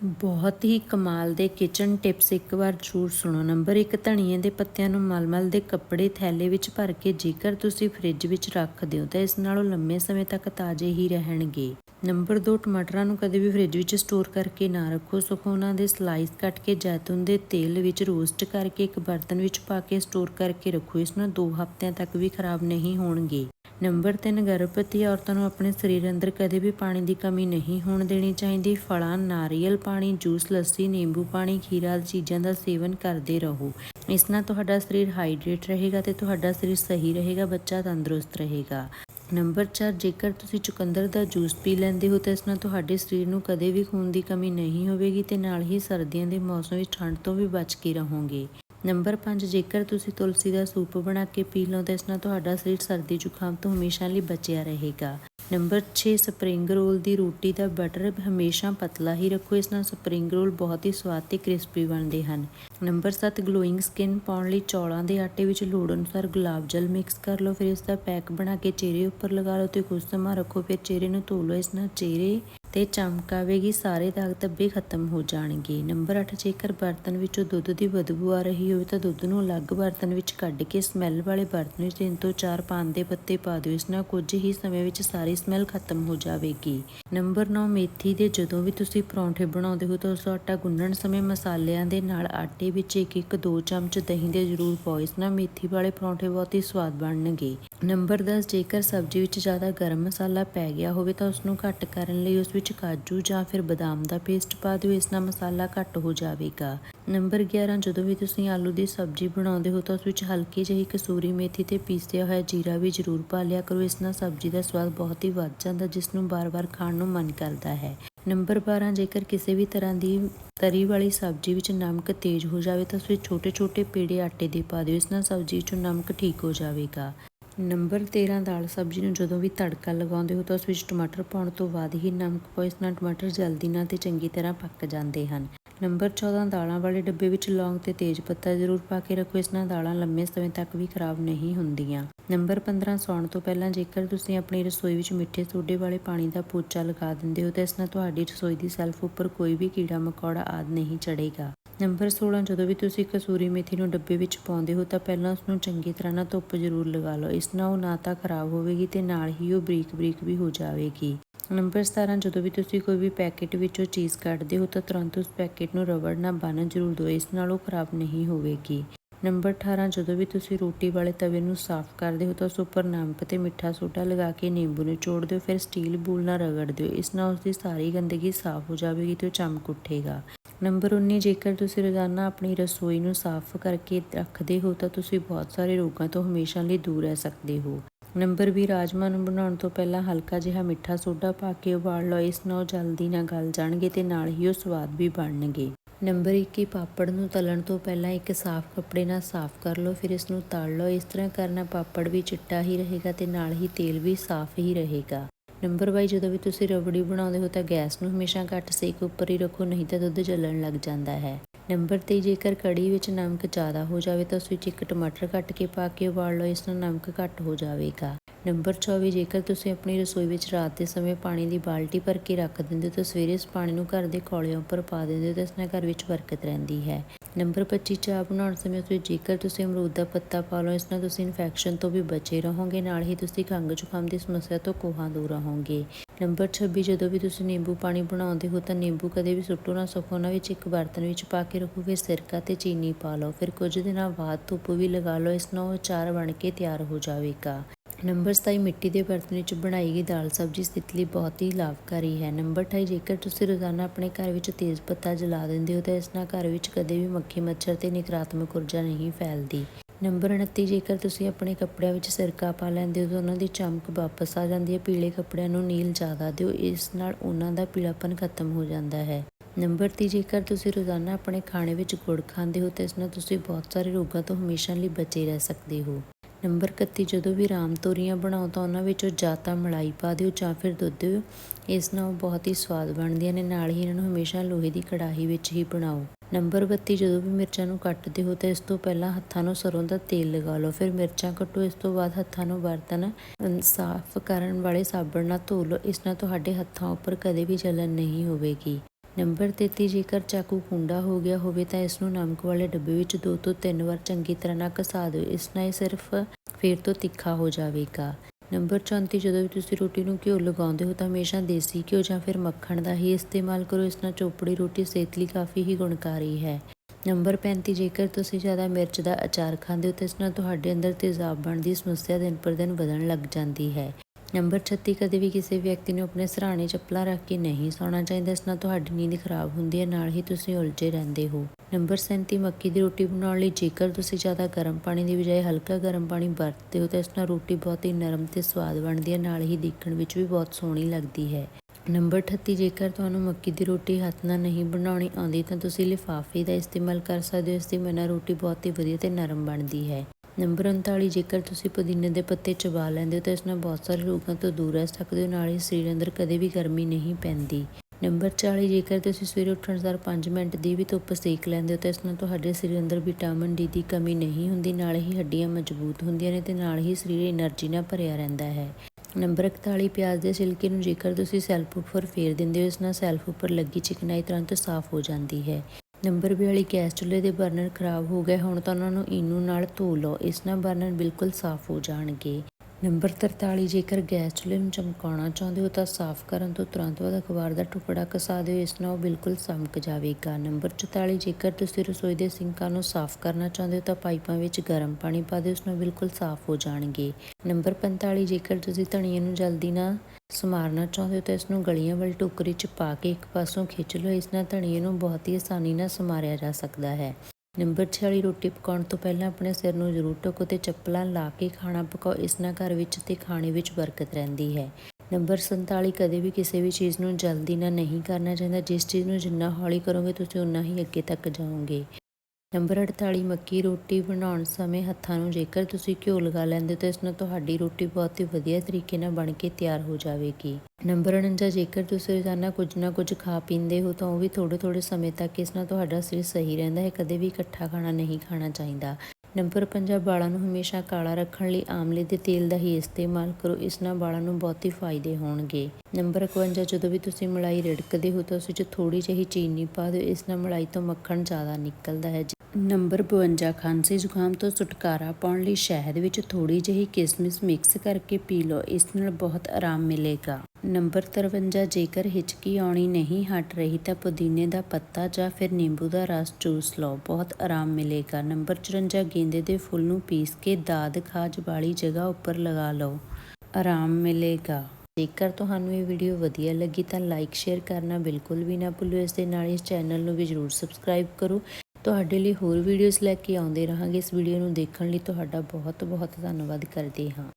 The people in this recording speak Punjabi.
ਬਹੁਤ ਹੀ ਕਮਾਲ ਦੇ ਕਿਚਨ ਟਿਪਸ ਇੱਕ ਵਾਰ ਜ਼ਰੂਰ ਸੁਣੋ। ਨੰਬਰ 1 ਧਨੀਏ ਦੇ ਪੱਤਿਆਂ ਨੂੰ ਮਲਮਲ ਦੇ ਕੱਪੜੇ ਥੈਲੇ ਵਿੱਚ ਭਰ ਕੇ ਜੇਕਰ ਤੁਸੀਂ ਫ੍ਰਿਜ ਵਿੱਚ ਰੱਖ ਦਿਓ ਤਾਂ ਇਸ ਨਾਲ ਉਹ ਲੰਮੇ ਸਮੇਂ ਤੱਕ ਤਾਜ਼ੇ ਹੀ ਰਹਿਣਗੇ। ਨੰਬਰ 2 ਟਮਾਟਰਾਂ ਨੂੰ ਕਦੇ ਵੀ ਫ੍ਰਿਜ ਵਿੱਚ ਸਟੋਰ ਕਰਕੇ ਨਾ ਰੱਖੋ। ਸਗੋਂ ਉਹਨਾਂ ਦੇ ਸਲਾਈਸ ਕੱਟ ਕੇ ਜੈਤੂਨ ਦੇ ਤੇਲ ਵਿੱਚ ਰੋਸਟ ਕਰਕੇ ਇੱਕ ਬਰਤਨ ਵਿੱਚ ਪਾ ਕੇ ਸਟੋਰ ਕਰਕੇ ਰੱਖੋ। ਇਸ ਨਾਲ 2 ਹਫ਼ਤਿਆਂ ਤੱਕ ਵੀ ਖਰਾਬ ਨਹੀਂ ਹੋਣਗੇ। ਨੰਬਰ 3 ਗਰਭਵਤੀ ਔਰਤਾਂ ਨੂੰ ਆਪਣੇ ਸਰੀਰ ਅੰਦਰ ਕਦੇ ਵੀ ਪਾਣੀ ਦੀ ਕਮੀ ਨਹੀਂ ਹੋਣ ਦੇਣੀ ਚਾਹੀਦੀ। ਫਲਾਂ, ਨਾਰੀਅਲ ਪਾਣੀ, ਜੂਸ, ਲੱਸੀ, ਨਿੰਬੂ ਪਾਣੀ, ਖੀਰਾ, ਆਦਿ ਚੀਜ਼ਾਂ ਦਾ ਸੇਵਨ ਕਰਦੇ ਰਹੋ। ਇਸ ਨਾਲ ਤੁਹਾਡਾ ਸਰੀਰ ਹਾਈਡਰੇਟ ਰਹੇਗਾ ਤੇ ਤੁਹਾਡਾ ਸਰੀਰ ਸਹੀ ਰਹੇਗਾ, ਬੱਚਾ ਤੰਦਰੁਸਤ ਰਹੇਗਾ। ਨੰਬਰ 4 ਜੇਕਰ ਤੁਸੀਂ ਚੁਕੰਦਰ ਦਾ ਜੂਸ ਪੀ ਲੈਂਦੇ ਹੋ ਤਾਂ ਇਸ ਨਾਲ ਤੁਹਾਡੇ ਸਰੀਰ ਨੂੰ ਕਦੇ ਵੀ ਖੂਨ ਦੀ ਕਮੀ ਨਹੀਂ ਹੋਵੇਗੀ ਤੇ ਨਾਲ ਹੀ ਸਰਦੀਆਂ ਦੇ ਮੌਸਮ ਵਿੱਚ ਠੰਡ ਤੋਂ ਵੀ ਬਚ ਕੇ ਰਹੋਗੇ। ਨੰਬਰ 5 ਜੇਕਰ ਤੁਸੀਂ ਤੁਲਸੀ ਦਾ ਸੂਪ ਬਣਾ ਕੇ ਪੀ ਲਓ ਤਾਂ ਇਸ ਨਾਲ ਤੁਹਾਡਾ ਸਰੀਰ ਸਰਦੀ ਜ਼ੁਕਾਮ ਤੋਂ ਹਮੇਸ਼ਾ ਲਈ ਬਚਿਆ ਰਹੇਗਾ। ਨੰਬਰ 6 ਸਪਰਿੰਗ ਰੋਲ ਦੀ ਰੋਟੀ ਦਾ ਬਟਰ ਹਮੇਸ਼ਾ ਪਤਲਾ ਹੀ ਰੱਖੋ। ਇਸ ਨਾਲ ਸਪਰਿੰਗ ਰੋਲ ਬਹੁਤ ਹੀ ਸਵਾਦ ਤੇ ਕ੍ਰਿਸਪੀ ਬਣਦੇ ਹਨ। ਨੰਬਰ 7 ਗਲੋਇੰਗ ਸਕਿਨ ਪਾਉਣ ਲਈ ਚੌਲਾਂ ਦੇ ਆਟੇ ਵਿੱਚ ਲੋੜ ਅਨੁਸਾਰ ਗੁਲਾਬ ਜਲ ਮਿਕਸ ਕਰ ਲਓ। ਫਿਰ ਇਸ ਦਾ ਪੈਕ ਬਣਾ ਕੇ ਚਿਹਰੇ ਉੱਪਰ ਲਗਾ ਲਓ ਤੇ ਕੁਝ ਸਮਾਂ ਰੱਖੋ। ਫਿਰ ਚਿਹਰੇ ਨੂੰ ਧੋ ਲਓ। ਇਸ ਨਾਲ ਚਿਹਰੇ ਤੇ ਚਮਕ ਆਵੇਗੀ, ਸਾਰੇ ਦਾਗ ਧੱਬੇ ਖਤਮ ਹੋ ਜਾਣਗੇ। ਨੰਬਰ 8 ਜੇਕਰ ਬਰਤਨ ਵਿੱਚੋਂ ਦੁੱਧ ਦੀ ਬਦਬੂ ਆ ਰਹੀ ਹੋਵੇ ਤਾਂ ਦੁੱਧ ਨੂੰ ਅਲੱਗ ਬਰਤਨ ਵਿੱਚ ਕੱਢ ਕੇ ਸਮੈਲ ਵਾਲੇ ਬਰਤਨ ਵਿੱਚ ਤਿੰਨ ਤੋਂ ਚਾਰ ਪਾਨ ਦੇ ਪੱਤੇ ਪਾ ਦਿਓ। ਇਸ ਨਾਲ ਕੁਝ ਹੀ ਸਮੇਂ ਵਿੱਚ ਸਾਰੀ ਸਮੈਲ ਖਤਮ ਹੋ ਜਾਵੇਗੀ। ਨੰਬਰ 9 ਮੇਥੀ ਦੇ ਜਦੋਂ ਵੀ ਤੁਸੀਂ ਪਰੌਂਠੇ ਬਣਾਉਂਦੇ ਹੋ ਤਾਂ ਉਸ ਦਾ ਆਟਾ ਗੁੰਨਣ ਸਮੇਂ ਮਸਾਲਿਆਂ ਦੇ ਨਾਲ ਆਟੇ ਵਿੱਚ ਇੱਕ ਇੱਕ ਦੋ ਚਮਚ ਦਹੀਂ ਦੇ ਜ਼ਰੂਰ ਪਾਓ। ਇਸ ਨਾਲ ਮੇਥੀ ਵਾਲੇ ਪਰੌਂਠੇ ਬਹੁਤ ਹੀ ਸਵਾਦ ਬਣਨਗੇ। ਨੰਬਰ 10 ਜੇਕਰ ਸਬਜ਼ੀ ਵਿੱਚ ਜ਼ਿਆਦਾ ਗਰਮ ਮਸਾਲਾ ਪੈ ਗਿਆ ਹੋਵੇ ਤਾਂ ਉਸ ਨੂੰ ਘੱਟ ਕਰਨ ਲਈ ਉਸ ਵਿੱਚ ਕਾਜੂ ਜਾਂ ਫਿਰ ਬਦਾਮ ਦਾ ਪੇਸਟ ਪਾ ਦਿਓ, ਇਸ ਨਾਲ ਮਸਾਲਾ ਘੱਟ ਹੋ ਜਾਵੇਗਾ। ਨੰਬਰ 11 ਜਦੋਂ ਵੀ ਤੁਸੀਂ ਆਲੂ ਦੀ ਸਬਜ਼ੀ ਬਣਾਉਂਦੇ ਹੋ ਤਾਂ ਉਸ ਵਿੱਚ ਹਲਕੀ ਜਿਹੀ ਕਸੂਰੀ ਮੇਥੀ ਤੇ ਪੀਸਿਆ ਹੋਇਆ ਜੀਰਾ ਵੀ ਜ਼ਰੂਰ ਪਾ ਲਿਆ ਕਰੋ। ਇਸ ਨਾਲ ਸਬਜ਼ੀ ਦਾ ਸਵਾਦ ਬਹੁਤ ਹੀ ਵੱਧ ਜਾਂਦਾ, ਜਿਸ ਨੂੰ ਬਾਰ-ਬਾਰ ਖਾਣ ਨੂੰ ਮਨ ਕਰਦਾ ਹੈ। ਨੰਬਰ 12 ਜੇਕਰ ਕਿਸੇ ਵੀ ਤਰ੍ਹਾਂ ਦੀ ਤਰੀ ਵਾਲੀ ਸਬਜ਼ੀ ਵਿੱਚ ਨਮਕ ਤੇਜ਼ ਹੋ ਜਾਵੇ ਤਾਂ ਉਸ ਵਿੱਚ ਛੋਟੇ-ਛੋਟੇ ਪੇੜੇ ਆਟੇ ਦੇ ਪਾ ਦਿਓ। ਇਸ ਨਾਲ ਸਬਜ਼ੀ ਵਿੱਚੋਂ ਨਮਕ ਠੀਕ ਹੋ ਜਾਵੇਗਾ। ਨੰਬਰ 13 ਦਾਲ ਸਬਜ਼ੀ ਨੂੰ ਜਦੋਂ ਵੀ ਤੜਕਾ ਲਗਾਉਂਦੇ ਹੋ ਤਾਂ ਉਸ ਵਿੱਚ ਟਮਾਟਰ ਪਾਉਣ ਤੋਂ ਬਾਅਦ ਹੀ ਨਮਕ ਪਾਓ ਇਸ ਨਾਲ ਟਮਾਟਰ ਜਲਦੀ ਨਾਲ ਤੇ ਚੰਗੀ ਤਰ੍ਹਾਂ ਪੱਕ ਜਾਂਦੇ ਹਨ। ਨੰਬਰ 14 ਦਾਲਾਂ ਵਾਲੇ ਡੱਬੇ ਵਿੱਚ ਲੌਂਗ ਤੇ ਤੇਜ ਪੱਤਾ ਜ਼ਰੂਰ ਪਾ ਕੇ ਰੱਖੋ, ਇਸ ਨਾਲ ਦਾਲਾਂ ਲੰਮੇ ਸਮੇਂ ਤੱਕ ਵੀ ਖਰਾਬ ਨਹੀਂ ਹੁੰਦੀਆਂ। ਨੰਬਰ 15 ਸੌਣ ਤੋਂ ਪਹਿਲਾਂ ਜੇਕਰ ਤੁਸੀਂ ਆਪਣੀ ਰਸੋਈ ਵਿੱਚ ਮਿੱਠੇ ਸੋਡੇ ਵਾਲੇ ਪਾਣੀ ਦਾ ਪੋਚਾ ਲਗਾ ਦਿੰਦੇ ਹੋ ਤਾਂ ਇਸ ਨਾਲ ਤੁਹਾਡੀ ਰਸੋਈ ਦੀ ਸੈਲਫ ਉੱਪਰ ਕੋਈ ਵੀ ਕੀੜਾ ਮਕੌੜਾ ਆਦ ਨਹੀਂ ਚੜੇਗਾ ਨੰਬਰ 16 ਜਦੋਂ ਵੀ ਤੁਸੀਂ ਕਸੂਰੀ ਮੇਥੀ ਨੂੰ ਡੱਬੇ ਵਿੱਚ ਪਾਉਂਦੇ ਹੋ, ਤਾਂ ਪਹਿਲਾਂ ਉਸ ਨੂੰ ਚੰਗੀ ਤਰ੍ਹਾਂ ਨਾਲ ਧੁੱਪ ਜ਼ਰੂਰ ਲਗਾ ਲਓ। ਇਸ ਨਾਲ ਉਹ ਨਾ ਤਾਂ ਖਰਾਬ ਹੋਵੇਗੀ ਤੇ ਨਾਲ ਹੀ ਉਹ ਬਰੀਕ ਬਰੀਕ ਵੀ ਹੋ ਜਾਵੇਗੀ। ਨੰਬਰ 17 ਜਦੋਂ ਵੀ ਤੁਸੀਂ ਕੋਈ ਵੀ ਪੈਕੇਟ ਵਿੱਚੋਂ ਚੀਜ਼ ਕੱਢਦੇ ਹੋ, ਤਾਂ ਤੁਰੰਤ ਉਸ ਪੈਕੇਟ ਨੂੰ ਰਬੜ ਨਾਲ ਬੰਨ ਜ਼ਰੂਰ ਦਿਓ ਇਸ ਨਾਲ ਉਹ ਖਰਾਬ ਨਹੀਂ ਹੋਵੇਗੀ। ਨੰਬਰ 18 ਜਦੋਂ ਵੀ ਤੁਸੀਂ ਰੋਟੀ ਵਾਲੇ ਤਵੇ ਨੂੰ ਸਾਫ਼ ਕਰਦੇ ਹੋ, ਤਾਂ ਉਸ ਉੱਪਰ ਨਮਕ ਤੇ ਮਿੱਠਾ ਸੋਡਾ ਲਗਾ ਕੇ ਨਿੰਬੂ ਨਿਚੋੜ ਦਿਓ। ਫਿਰ ਸਟੀਲ ਬੂਲ ਨਾਲ ਰਗੜ ਦਿਓ। ਇਸ ਨਾਲ ਉਸ ਦੀ ਸਾਰੀ ਗੰਦਗੀ ਸਾਫ਼ ਹੋ ਜਾਵੇਗੀ ਤੇ ਉਹ ਚਮਕ ਉੱਠੇਗਾ। ਨੰਬਰ 19 ਜੇਕਰ ਤੁਸੀਂ ਰੋਜ਼ਾਨਾ ਆਪਣੀ ਰਸੋਈ ਨੂੰ ਸਾਫ਼ ਕਰਕੇ ਰੱਖਦੇ ਹੋ, ਤਾਂ ਤੁਸੀਂ ਬਹੁਤ ਸਾਰੇ ਰੋਗਾਂ ਤੋਂ ਹਮੇਸ਼ਾ ਲਈ ਦੂਰ ਰਹਿ ਸਕਦੇ ਹੋ। ਨੰਬਰ 20 ਰਾਜਮਾ ਨੂੰ ਬਣਾਉਣ ਤੋਂ ਪਹਿਲਾਂ ਹਲਕਾ ਜਿਹਾ ਮਿੱਠਾ ਸੋਡਾ ਪਾ ਕੇ ਉਬਾਲ ਲਓ। ਇਸ ਨਾਲ ਉਹ ਜਲਦੀ ਨਾਲ ਗਲ ਜਾਣਗੇ ਤੇ ਨਾਲ ਹੀ ਉਹ ਸਵਾਦ ਵੀ ਬਣਨਗੇ। ਨੰਬਰ 21 ਪਾਪੜ ਨੂੰ ਤਲਣ ਤੋਂ ਪਹਿਲਾਂ ਇੱਕ ਸਾਫ਼ ਕੱਪੜੇ ਨਾਲ ਸਾਫ਼ ਕਰ ਲਓ। ਫਿਰ ਇਸ ਨੂੰ ਤਲ ਲਓ। ਇਸ ਤਰ੍ਹਾਂ ਕਰਨਾ ਪਾਪੜ ਵੀ ਚਿੱਟਾ ਹੀ ਰਹੇਗਾ ਤੇ ਨਾਲ ਹੀ ਤੇਲ ਵੀ ਸਾਫ਼ ਹੀ ਰਹੇਗਾ। ਨੰਬਰ 22 ਜਦੋਂ ਵੀ ਤੁਸੀਂ ਰਬੜੀ ਬਣਾਉਂਦੇ ਹੋ ਤਾਂ ਗੈਸ ਨੂੰ ਹਮੇਸ਼ਾ ਘੱਟ ਸੇਕ ਉੱਪਰ ਹੀ ਰੱਖੋ, ਨਹੀਂ ਤਾਂ ਦੁੱਧ ਜਲਣ ਲੱਗ ਜਾਂਦਾ ਹੈ। ਨੰਬਰ 23 ਜੇਕਰ ਕੜੀ ਵਿੱਚ ਨਮਕ ਜ਼ਿਆਦਾ ਹੋ ਜਾਵੇ ਤਾਂ ਉਸ ਵਿੱਚ ਇੱਕ ਟਮਾਟਰ ਕੱਟ ਕੇ ਪਾ ਕੇ ਉਬਾਲ ਲਓ, ਇਸ ਨਾਲ ਨਮਕ ਘੱਟ ਹੋ ਜਾਵੇਗਾ। ਨੰਬਰ 24 ਜੇਕਰ ਤੁਸੀਂ ਆਪਣੀ ਰਸੋਈ ਵਿੱਚ ਰਾਤ ਦੇ ਸਮੇਂ ਪਾਣੀ ਦੀ ਬਾਲਟੀ ਭਰ ਕੇ ਰੱਖ ਦਿੰਦੇ ਹੋ ਤਾਂ ਸਵੇਰੇ ਇਸ ਪਾਣੀ ਨੂੰ ਘਰ ਦੇ ਕੋਲਿਆਂ ਉੱਪਰ ਪਾ ਦਿੰਦੇ ਹੋ ਤਾਂ ਇਸ ਨਾਲ ਘਰ ਵਿੱਚ ਬਰਕਤ ਰਹਿੰਦੀ ਹੈ। ਨੰਬਰ 25 ਚਾਹ ਬਣਾਉਣ ਸਮੇਂ ਉਸ ਵਿੱਚ ਜੇਕਰ ਤੁਸੀਂ ਅਮਰੂਦ ਦਾ ਪੱਤਾ ਪਾ ਲਓ, ਇਸ ਨਾਲ ਤੁਸੀਂ ਇਨਫੈਕਸ਼ਨ ਤੋਂ ਵੀ ਬਚੇ ਰਹੋਗੇ, ਨਾਲ ਹੀ ਤੁਸੀਂ ਖੰਘ ਜ਼ੁਕਾਮ ਦੀ ਸਮੱਸਿਆ ਤੋਂ ਕੋਹਾਂ ਦੂਰ ਰਹੋਗੇ। ਨੰਬਰ 26 ਜਦੋਂ ਵੀ ਤੁਸੀਂ ਨਿੰਬੂ ਪਾਣੀ ਬਣਾਉਂਦੇ ਹੋ ਤਾਂ ਨਿੰਬੂ ਕਦੇ ਵੀ ਸੁੱਟੋ ਨਾ ਸਕੋ ਉਹਨਾਂ ਵਿੱਚ ਇੱਕ ਬਰਤਨ ਵਿੱਚ ਪਾ ਕੇ ਰੱਖੋ ਫਿਰ ਸਿਰਕਾ ਤੇ ਚੀਨੀ ਪਾ ਲਓ। ਫਿਰ ਕੁਝ ਦਿਨਾਂ ਬਾਅਦ ਧੁੱਪ ਵੀ ਲਗਾ ਲਓ, ਇਸ ਨਾਲ ਉਹ ਚਾਰ ਬਣ ਕੇ ਤਿਆਰ ਹੋ ਜਾਵੇਗਾ। ਨੰਬਰ 27 ਮਿੱਟੀ ਦੇ ਬਰਤਨ ਵਿੱਚ ਬਣਾਈ ਗਈ ਦਾਲ ਸਬਜ਼ੀ ਸਿਹਤ ਲਈ ਬਹੁਤ ਹੀ ਲਾਭਕਾਰੀ ਹੈ। ਨੰਬਰ 28 ਜੇਕਰ ਤੁਸੀਂ ਰੋਜ਼ਾਨਾ ਆਪਣੇ ਘਰ ਵਿੱਚ ਤੇਜ਼ ਪੱਤਾ ਜਲਾ ਦਿੰਦੇ ਹੋ ਤਾਂ ਇਸ ਨਾਲ ਘਰ ਵਿੱਚ ਕਦੇ ਵੀ ਮੱਖੀ ਮੱਛਰ ਤੇ ਨਕਾਰਾਤਮਕ ਊਰਜਾ ਨਹੀਂ ਫੈਲਦੀ। ਨੰਬਰ 29 ਜੇਕਰ ਤੁਸੀਂ ਆਪਣੇ ਕੱਪੜਿਆਂ ਵਿੱਚ ਸਿਰਕਾ ਪਾ ਲੈਂਦੇ ਹੋ ਤਾਂ ਉਹਨਾਂ ਦੀ ਚਮਕ ਵਾਪਸ ਆ ਜਾਂਦੀ ਹੈ। ਪੀਲੇ ਕੱਪੜਿਆਂ ਨੂੰ ਨੀਲ ਜ਼ਿਆਦਾ ਦਿਓ, ਇਸ ਨਾਲ ਉਹਨਾਂ ਦਾ ਪੀਲਾਪਨ ਖਤਮ ਹੋ ਜਾਂਦਾ ਹੈ। ਨੰਬਰ 30 ਜੇਕਰ ਤੁਸੀਂ ਰੋਜ਼ਾਨਾ ਆਪਣੇ ਖਾਣੇ ਵਿੱਚ ਗੁੜ ਖਾਂਦੇ ਹੋ ਤਾਂ ਇਸ ਨਾਲ ਤੁਸੀਂ ਬਹੁਤ ਸਾਰੇ ਰੋਗਾਂ ਤੋਂ ਹਮੇਸ਼ਾ ਲਈ ਬਚੇ ਰਹਿ ਸਕਦੇ ਹੋ। ਨੰਬਰ 31 ਜਦੋਂ ਵੀ ਰਾਮ ਤੋਰੀਆਂ ਬਣਾਓ ਤਾਂ ਉਹਨਾਂ ਵਿੱਚੋਂ ਜਾਂ ਤਾਂ ਮਲਾਈ ਪਾ ਦਿਓ ਜਾਂ ਫਿਰ ਦੁੱਧ ਦਿਓ। ਇਸ ਨਾਲ ਉਹ ਬਹੁਤ ਹੀ ਸਵਾਦ ਬਣਦੀਆਂ ਨੇ, ਨਾਲ ਹੀ ਇਹਨਾਂ ਨੂੰ ਹਮੇਸ਼ਾ ਲੋਹੇ ਦੀ ਕੜਾਹੀ ਵਿੱਚ ਹੀ ਬਣਾਓ। ਨੰਬਰ 32 ਜਦੋਂ ਵੀ ਮਿਰਚਾਂ ਨੂੰ ਕੱਟਦੇ ਹੋ ਤਾਂ ਇਸ ਤੋਂ ਪਹਿਲਾਂ ਹੱਥਾਂ ਨੂੰ ਸਰੋਂ ਦਾ ਤੇਲ ਲਗਾ ਲਓ। ਫਿਰ ਮਿਰਚਾਂ ਕੱਟੋ, ਇਸ ਤੋਂ ਬਾਅਦ ਹੱਥਾਂ ਨੂੰ ਬਰਤਨ ਸਾਫ਼ ਕਰਨ ਵਾਲੇ ਸਾਬਣ ਨਾਲ ਧੋ ਲਓ। ਇਸ ਨਾਲ ਤੁਹਾਡੇ ਹੱਥਾਂ ਉੱਪਰ ਕਦੇ ਵੀ ਜਲਨ ਨਹੀਂ ਹੋਵੇਗੀ। ਨੰਬਰ 33 ਜੇਕਰ ਚਾਕੂ ਕੁੰਡਾ ਹੋ ਗਿਆ ਹੋਵੇ ਤਾਂ ਇਸ ਨੂੰ ਨਮਕ ਵਾਲੇ ਡੱਬੇ ਵਿੱਚ ਦੋ ਤੋਂ ਤਿੰਨ ਵਾਰ ਚੰਗੀ ਤਰ੍ਹਾਂ ਨਾਲ ਘਸਾ ਦਿਓ। ਇਸ ਨਾਲ ਇਹ ਸਿਰਫ ਫੇਰ ਤੋਂ ਤਿੱਖਾ ਹੋ ਜਾਵੇਗਾ। ਨੰਬਰ 34 ਜਦੋਂ ਵੀ ਤੁਸੀਂ ਰੋਟੀ ਨੂੰ ਘਿਓ ਲਗਾਉਂਦੇ ਹੋ ਤਾਂ ਹਮੇਸ਼ਾ ਦੇਸੀ ਘਿਓ ਜਾਂ ਫਿਰ ਮੱਖਣ ਦਾ ਹੀ ਇਸਤੇਮਾਲ ਕਰੋ। ਇਸ ਨਾਲ ਚੋਪੜੀ ਰੋਟੀ ਸਿਹਤ ਲਈ ਕਾਫੀ ਹੀ ਗੁਣਕਾਰੀ ਹੈ। ਨੰਬਰ 35 ਜੇਕਰ ਤੁਸੀਂ ਜ਼ਿਆਦਾ ਮਿਰਚ ਦਾ ਅਚਾਰ ਖਾਂਦੇ ਹੋ ਤਾਂ ਇਸ ਨਾਲ ਤੁਹਾਡੇ ਅੰਦਰ ਤੇਜ਼ਾਬ ਬਣਨ ਦੀ ਸਮੱਸਿਆ ਦਿਨ ਪਰ ਦਿਨ ਵਧਣ ਲੱਗ ਜਾਂਦੀ ਹੈ। ਨੰਬਰ 36 ਕਦੇ ਵੀ ਕਿਸੇ ਵਿਅਕਤੀ ਨੂੰ ਆਪਣੇ ਸਰਾਣੇ ਚੱਪਲਾਂ ਰੱਖ ਕੇ ਨਹੀਂ ਸੌਣਾ ਚਾਹੀਦਾ, ਇਸ ਨਾਲ ਤੁਹਾਡੀ ਨੀਂਦ ਖਰਾਬ ਹੁੰਦੀ ਹੈ, ਨਾਲ ਹੀ ਤੁਸੀਂ ਉਲਝੇ ਰਹਿੰਦੇ ਹੋ। ਨੰਬਰ 37 ਮੱਕੀ ਦੀ ਰੋਟੀ ਬਣਾਉਣ ਲਈ ਜੇਕਰ ਤੁਸੀਂ ਜ਼ਿਆਦਾ ਗਰਮ ਪਾਣੀ ਦੀ ਬਜਾਏ ਹਲਕਾ ਗਰਮ ਪਾਣੀ ਵਰਤਦੇ ਹੋ, ਤਾਂ ਇਸ ਨਾਲ ਰੋਟੀ ਬਹੁਤ ਹੀ ਨਰਮ ਤੇ ਸਵਾਦ ਬਣਦੀ ਹੈ, ਨਾਲ ਹੀ ਦੇਖਣ ਵਿੱਚ ਵੀ ਬਹੁਤ ਸੋਹਣੀ ਲੱਗਦੀ ਹੈ। ਨੰਬਰ 38 ਜੇਕਰ ਤੁਹਾਨੂੰ ਮੱਕੀ ਦੀ ਰੋਟੀ ਹੱਥ ਨਾਲ ਨਹੀਂ ਬਣਾਉਣੀ ਆਉਂਦੀ, ਤਾਂ ਤੁਸੀਂ ਲਿਫਾਫੇ ਦਾ ਇਸਤੇਮਾਲ ਕਰ ਸਕਦੇ ਹੋ, ਇਸ ਦੀ ਮਨਾ ਰੋਟੀ ਬਹੁਤ ਹੀ ਵਧੀਆ ਤੇ ਨਰਮ ਬਣਦੀ ਹੈ। ਨੰਬਰ 39 ਜੇਕਰ ਤੁਸੀਂ ਪੁਦੀਨੇ ਦੇ ਪੱਤੇ ਚਬਾ ਲੈਂਦੇ ਹੋ ਤਾਂ ਇਸ ਨਾਲ ਬਹੁਤ ਸਾਰੇ ਰੋਗਾਂ ਤੋਂ ਦੂਰ ਰਹਿ ਸਕਦੇ ਹੋ, ਨਾਲ ਹੀ ਸਰੀਰ ਅੰਦਰ ਕਦੇ ਵੀ ਗਰਮੀ ਨਹੀਂ ਪੈਂਦੀ। ਨੰਬਰ 40 ਜੇਕਰ ਤੁਸੀਂ ਸਵੇਰੇ ਉੱਠਣ ਸਾਰ 5 ਮਿੰਟ ਦੀ ਵੀ ਧੁੱਪ ਸੇਕ ਲੈਂਦੇ ਹੋ ਤਾਂ ਇਸ ਨਾਲ ਤੁਹਾਡੇ ਸਰੀਰ ਅੰਦਰ ਵਿਟਾਮਿਨ ਡੀ ਦੀ ਕਮੀ ਨਹੀਂ ਹੁੰਦੀ, ਨਾਲ ਹੀ ਹੱਡੀਆਂ ਮਜ਼ਬੂਤ ਹੁੰਦੀਆਂ ਨੇ ਤੇ ਨਾਲ ਹੀ ਸਰੀਰ એનર્ਜੀ ਨਾਲ ਭਰਿਆ ਰਹਿੰਦਾ ਹੈ। ਨੰਬਰ 41 ਪਿਆਜ਼ ਦੇ ਛਿਲਕੇ ਨੂੰ ਜੇਕਰ ਤੁਸੀਂ ਸੈਲਫ ਉੱਪਰ ਫੇਰ ਦਿੰਦੇ ਹੋ, ਇਸ ਨਾਲ ਸੈਲਫ ਉੱਪਰ ਲੱਗੀ ਚਿਕਨਾਈ ਤੁਰੰਤ ਸਾਫ਼ ਹੋ ਜਾਂਦੀ ਹੈ। ਨੰਬਰ 42 ਗੈਸ ਚੁੱਲ੍ਹੇ ਦੇ ਬਰਨਰ ਖਰਾਬ ਹੋ ਗਏ, ਹੁਣ ਤਾਂ ਉਹਨਾਂ ਨੂੰ ਈਨੋ ਨਾਲ ਧੋ ਲਓ। ਇਸ ਨਾਲ ਬਰਨਰ ਬਿਲਕੁਲ ਸਾਫ਼ ਹੋ ਜਾਣਗੇ। ਨੰਬਰ 43 ਜੇਕਰ ਗੈਸ ਚੁੱਲ੍ਹੇ ਨੂੰ ਚਮਕਾਉਣਾ ਚਾਹੁੰਦੇ ਹੋ ਤਾਂ ਸਾਫ਼ ਕਰਨ ਤੋਂ ਤੁਰੰਤ ਬਾਅਦ ਅਖਬਾਰ ਦਾ ਟੁਕੜਾ ਕਸਾ ਦਿਓ, ਇਸ ਨਾਲ ਉਹ ਬਿਲਕੁਲ ਸਮਕ ਜਾਵੇਗਾ। ਨੰਬਰ 44 ਜੇਕਰ ਤੁਸੀਂ ਰਸੋਈ ਦੇ ਸਿੰਕਾਂ ਨੂੰ ਸਾਫ਼ ਕਰਨਾ ਚਾਹੁੰਦੇ ਹੋ ਤਾਂ ਪਾਈਪਾਂ ਵਿੱਚ ਗਰਮ ਪਾਣੀ ਪਾ ਦਿਓ, ਇਸ ਨੂੰ ਬਿਲਕੁਲ ਸਾਫ਼ ਹੋ ਜਾਣਗੇ। ਨੰਬਰ 45 ਜੇਕਰ ਤੁਸੀਂ ਧਨੀਏ ਨੂੰ ਜਲਦੀ ਨਾਲ ਸਮਾਰਨਾ ਚਾਹੁੰਦੇ ਹੋ ਤਾਂ ਇਸ ਨੂੰ ਗਲੀਆਂ ਵਾਲੀ ਟੋਕਰੀ 'ਚ ਪਾ ਕੇ ਇੱਕ ਪਾਸੋਂ ਖਿੱਚ ਲਓ, ਇਸ ਨਾਲ ਧਨੀਏ ਨੂੰ ਬਹੁਤ ਹੀ ਆਸਾਨੀ ਨਾਲ ਸਮਾਰਿਆ ਜਾ ਸਕਦਾ ਹੈ। ਨੰਬਰ 46 ਰੋਟੀ ਪਕਾਉਣ ਤੋਂ ਪਹਿਲਾਂ ਆਪਣੇ ਸਿਰ ਨੂੰ ਜ਼ਰੂਰ ਢੱਕੋ ਤੇ ਚੱਪਲਾਂ ਲਾ ਕੇ ਖਾਣਾ ਪਕਾਓ। ਇਸ ਨਾਲ ਘਰ ਵਿੱਚ ਤੇ ਖਾਣੇ ਵਿੱਚ ਬਰਕਤ ਰਹਿੰਦੀ ਹੈ। ਨੰਬਰ 47 ਕਦੇ ਵੀ ਕਿਸੇ ਵੀ ਚੀਜ਼ ਨੂੰ ਜਲਦੀ ਨਾਲ ਨਹੀਂ ਕਰਨਾ ਚਾਹੀਦਾ। ਜਿਸ ਚੀਜ਼ ਨੂੰ ਜਿੰਨਾ ਹੌਲੀ ਕਰੋਗੇ, ਤੁਸੀਂ ਉਨਾ ਹੀ ਅੱਗੇ ਤੱਕ ਜਾਓਗੇ। ਨੰਬਰ 48 ਮੱਕੀ ਰੋਟੀ ਬਣਾਉਣ ਸਮੇਂ ਹੱਥਾਂ ਨੂੰ ਜੇਕਰ ਤੁਸੀਂ ਘਿਓ ਲਗਾ ਲੈਂਦੇ ਹੋ ਤਾਂ ਇਸ ਨਾਲ ਤੁਹਾਡੀ ਰੋਟੀ ਬਹੁਤ ਹੀ ਵਧੀਆ ਤਰੀਕੇ ਨਾਲ ਬਣ ਕੇ ਤਿਆਰ ਹੋ ਜਾਵੇਗੀ। ਨੰਬਰ 49 ਜੇਕਰ ਤੁਸੀਂ ਰੋਜ਼ਾਨਾ ਕੁਝ ਨਾ ਕੁਝ ਖਾ ਪੀਂਦੇ ਹੋ ਤਾਂ ਉਹ ਵੀ ਥੋੜੇ ਥੋੜੇ ਸਮੇਂ ਤੱਕ ਇਸ ਨਾਲ ਤੁਹਾਡਾ ਸਰੀਰ ਸਹੀ ਰਹਿੰਦਾ ਹੈ, ਕਦੇ ਵੀ ਇਕੱਠਾ ਖਾਣਾ ਨਹੀਂ ਖਾਣਾ ਚਾਹੀਦਾ। ਨੰਬਰ 50 ਵਾਲਾਂ ਨੂੰ ਹਮੇਸ਼ਾ ਕਾਲਾ ਰੱਖਣ ਲਈ ਆਮਲੇ ਦੇ ਤੇਲ ਦਾ ਹੀ ਇਸਤੇਮਾਲ ਕਰੋ, ਇਸ ਨਾਲ ਵਾਲਾਂ ਨੂੰ ਬਹੁਤ ਹੀ ਫਾਇਦੇ ਹੋਣਗੇ। ਨੰਬਰ 51 ਜਦੋਂ ਵੀ ਤੁਸੀਂ ਮਲਾਈ ਰਿੜਕਦੇ ਹੋ ਤਾਂ ਉਸ ਵਿੱਚ ਥੋੜੀ ਜਿਹੀ ਚੀਨੀ ਪਾ ਦਿਓ, ਇਸ ਨਾਲ ਮਲਾਈ ਤੋਂ ਮੱਖਣ ਜ਼ਿਆਦਾ ਨਿਕਲਦਾ ਹੈ ਨੰਬਰ 52 ਖਾਂਸੀ ਜ਼ੁਕਾਮ ਤੋਂ ਛੁਟਕਾਰਾ ਪਾਉਣ ਲਈ ਸ਼ਹਿਦ ਵਿੱਚ ਥੋੜੀ ਜਿਹੀ ਕਿਸਮਿਸ ਮਿਕਸ ਕਰਕੇ ਪੀ ਲਓ, ਇਸ ਨਾਲ ਬਹੁਤ ਆਰਾਮ ਮਿਲੇਗਾ। ਨੰਬਰ 53 ਜੇਕਰ ਹਿਚਕੀ ਆਉਣੀ ਨਹੀਂ ਹਟ ਰਹੀ ਤਾਂ ਪੁਦੀਨੇ ਦਾ ਪੱਤਾ ਜਾਂ ਫਿਰ ਨਿੰਬੂ ਦਾ ਰਸ ਚੂਸ ਲਓ, ਬਹੁਤ ਆਰਾਮ ਮਿਲੇਗਾ। ਨੰਬਰ 54 ਗੇਂਦੇ ਦੇ ਫੁੱਲ ਨੂੰ ਪੀਸ ਕੇ ਦਾਦ ਖਾਜ ਵਾਲੀ ਜਗ੍ਹਾ ਉੱਪਰ ਲਗਾ ਲਓ, ਆਰਾਮ ਮਿਲੇਗਾ। ਜੇਕਰ ਤੁਹਾਨੂੰ ਇਹ ਵੀਡੀਓ ਵਧੀਆ ਲੱਗੀ ਤਾਂ ਲਾਈਕ, ਸ਼ੇਅਰ ਕਰਨਾ ਬਿਲਕੁਲ ਵੀ ਨਾ ਭੁੱਲਿਓ ਇਸ ਦੇ ਨਾਲ ਇਸ ਚੈਨਲ ਨੂੰ ਵੀ ਜਰੂਰ ਸਬਸਕ੍ਰਾਈਬ ਕਰੋ। ਤੁਹਾਡੇ ਲਈ ਹੋਰ ਵੀਡੀਓਜ਼ ਲੈ ਕੇ ਆਉਂਦੇ ਰਹਾਂਗੇ। ਇਸ ਵੀਡੀਓ ਨੂੰ ਦੇਖਣ ਲਈ ਤੁਹਾਡਾ ਬਹੁਤ ਬਹੁਤ ਧੰਨਵਾਦ ਕਰਦੇ ਹਾਂ।